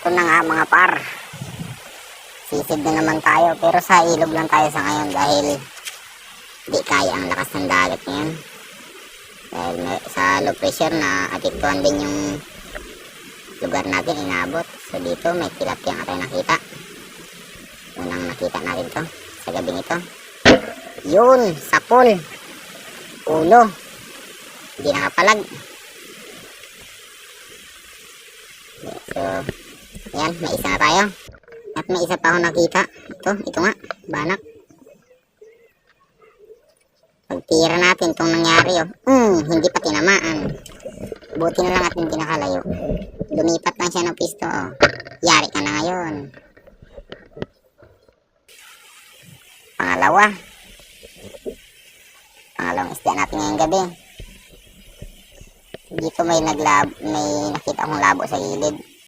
Ito na nga mga par. Sisid na naman tayo. Pero sa ilog lang tayo sa ngayon dahil di kaya ang lakas ng dagat ngayon. Dahil may- sa low pressure na apektuhan din yung lugar natin inabot. So dito may tilapia nga tayo nakita. Unang nakita natin to sa gabi nito. Yun, sapol. Ulo. Hindi nakapalag. So, yan, may isa tayo. At may isa pa ako nakita. Ito, ito nga, banak. Pagtira natin itong nangyari, oh. Hmm, hindi pa tinamaan. Buti na lang at hindi nakalayo. Lumipat lang siya ng pisto, oh. Yari ka na ngayon. Pangalawa. Pangalawang isda natin ngayong gabi. Dito may naglab may nakita akong labo sa gilid.